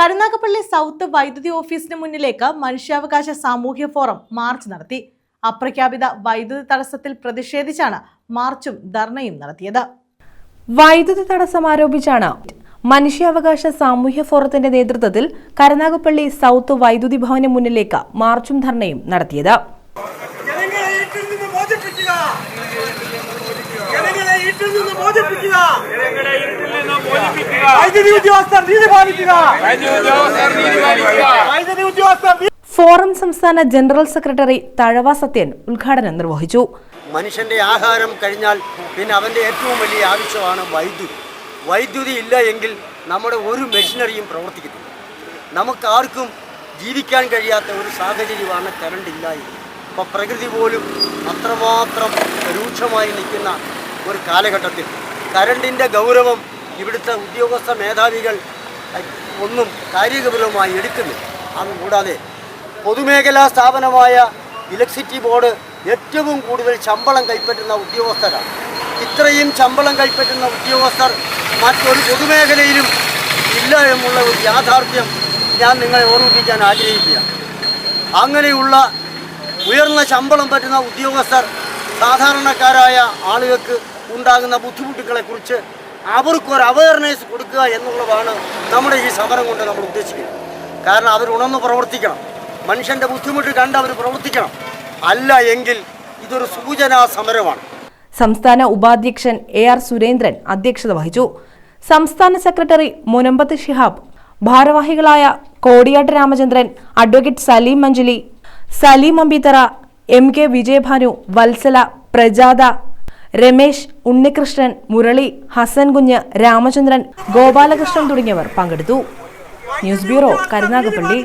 Karunagappally south വൈദ്യുതി ഓഫീസിന് മുന്നിലേക്ക് മനുഷ്യാവകാശ സാമൂഹ്യ ഫോറം മാർച്ച് നടത്തി. അപ്രഖ്യാപിത വൈദ്യുതി തടസ്സത്തിൽ പ്രതിഷേധിച്ചാണ് മാർച്ചും ധർണയും നടത്തിയത്. വൈദ്യുതി തടസ്സം ആരോപിച്ചാണ് മനുഷ്യാവകാശ സാമൂഹ്യ ഫോറത്തിന്റെ നേതൃത്വത്തിൽ കരുനാഗപ്പള്ളി സൗത്ത് വൈദ്യുതി ഭവന് മുന്നിലേക്ക് മാർച്ചും ധർണയും നടത്തിയത്. ജനങ്ങളെ വൈദ്യുതി ഉദ്യോഗസ്ഥർ നീതി പാലിക്കുക. വൈദ്യുതി ഉദ്യോഗസ്ഥർ നീ- ഫോറം സംസ്ഥാന ജനറൽ സെക്രട്ടറി തഴവ സത്യൻ ഉദ്ഘാടനം നിർവഹിച്ചു. മനുഷ്യന്റെ ആഹാരം കഴിഞ്ഞാൽ പിന്നെ അവന്റെ ഏറ്റവും വലിയ ആവശ്യമാണ് വൈദ്യുതി. വൈദ്യുതി ഇല്ല എങ്കിൽ നമ്മുടെ ഒരു മെഷീനറിയും പ്രവർത്തിക്കുന്നില്ല. നമുക്കാർക്കും ജീവിക്കാൻ കഴിയാത്ത ഒരു സാഹചര്യമാണ് കറണ്ട് ഇല്ല ഇപ്പോൾ പ്രകൃതി പോലും അത്രമാത്രം രൂക്ഷമായി നിൽക്കുന്ന ഒരു കാലഘട്ടത്തിൽ കരണ്ടിന്റെ ഗൗരവം ഇവിടുത്തെ ഉദ്യോഗസ്ഥ മേധാവികൾ ഒന്നും കാര്യഗൗരവമായി എടുക്കുന്നില്ല. അതുകൂടാതെ പൊതുമേഖലാ സ്ഥാപനമായ ഇലക്ട്രിസിറ്റി ബോർഡ് ഏറ്റവും കൂടുതൽ ശമ്പളം കൈപ്പറ്റുന്ന ഉദ്യോഗസ്ഥരാണ്. ഇത്രയും ശമ്പളം കൈപ്പറ്റുന്ന ഉദ്യോഗസ്ഥർ മറ്റൊരു പൊതുമേഖലയിലും ഇല്ല എന്നുള്ള ഒരു യാഥാർത്ഥ്യം ഞാൻ നിങ്ങളെ ഓർമ്മിപ്പിക്കാൻ ആഗ്രഹിക്കുകയാണ്. അങ്ങനെയുള്ള ഉയർന്ന ശമ്പളം പറ്റുന്ന ഉദ്യോഗസ്ഥർ സാധാരണക്കാരായ ആളുകൾക്ക് ഉണ്ടാകുന്ന ബുദ്ധിമുട്ടുകളെക്കുറിച്ച് അവർക്കൊരു അവയർനെസ് കൊടുക്കുക എന്നുള്ളതാണ് നമ്മുടെ ഈ സമരം കൊണ്ട് നമ്മൾ ഉദ്ദേശിക്കുന്നത്. കാരണം അവർ ഉണർന്ന് പ്രവർത്തിക്കണം. മനുഷ്യന്റെ ബുദ്ധിമുട്ട് കണ്ട് അവർ പ്രവർത്തിക്കണം. അല്ല എങ്കിൽ ഇതൊരു സൂചനാ സമരമാണ്. സംസ്ഥാന ഉപാധ്യക്ഷൻ എ ആർ സുരേന്ദ്രൻ അധ്യക്ഷത വഹിച്ചു. സംസ്ഥാന സെക്രട്ടറി മുനമ്പത്ത് ഷിഹാബ് ഭാരവാഹികളായ Kodiyatt Ramachandran advocate Saleem Manjali Saleem Ambitthara M K Vijayabhanu Vatsala Prajatha Ramesh Unnikrishnan Murali Hassan Kunju Ramachandran Gopalakrishnan തുടങ്ങിയവർ പങ്കെടുത്തു. News bureau Karunagappally.